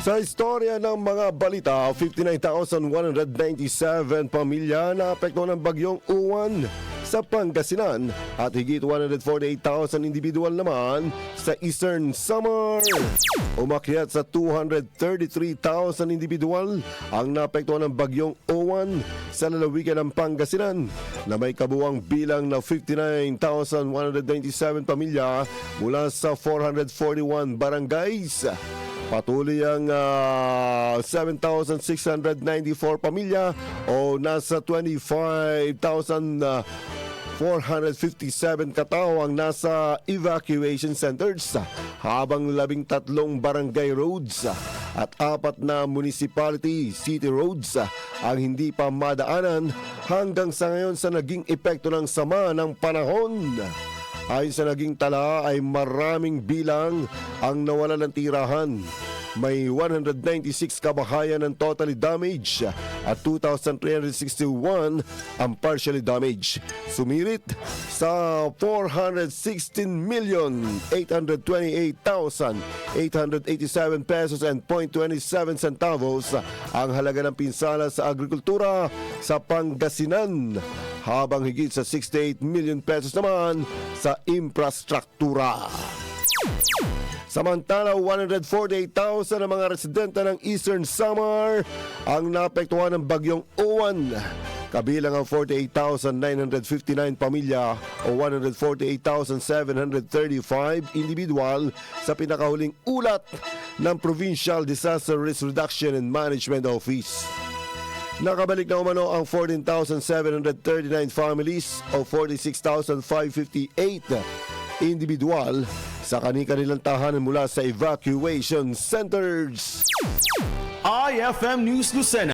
Sa istorya ng mga balita, 59,197 pamilya na apekto ng bagyong Uwan sa Pangasinan at higit 148,000 individual naman sa Eastern Samar. Umakyat sa 233,000 individual ang naapektuhan ng bagyong Uwan sa lalawigan ng Pangasinan na may kabuwang bilang na 59,197 pamilya mula sa 441 barangays. Patuloy ang ah, 7,694 pamilya o nasa 25,000 457 katao ang nasa evacuation centers habang labing tatlong barangay roads at apat na municipality city roads ang hindi pa madaanan hanggang sa ngayon sa naging epekto ng sama ng panahon. Ayon sa naging tala ay maraming bilang ang nawala ng tirahan. May 196 kabahayan ang totally damaged at 2,361 ang partially damaged. Sumirit sa 416,828,887 pesos and 0.27 centavos ang halaga ng pinsala sa agrikultura sa Pangasinan habang higit sa 68 million pesos naman sa infrastruktura. Samantala, 148,000 ang mga residente ng Eastern Samar ang naapektuhan ng bagyong Uwan. Kabilang ang 48,959 pamilya o 148,735 individual sa pinakahuling ulat ng Provincial Disaster Risk Reduction and Management Office. Nakabalik na umano ang 14,739 families o 46,558 individual sa kani-kanilang tahanan mula sa evacuation centers. IFM News Lucena.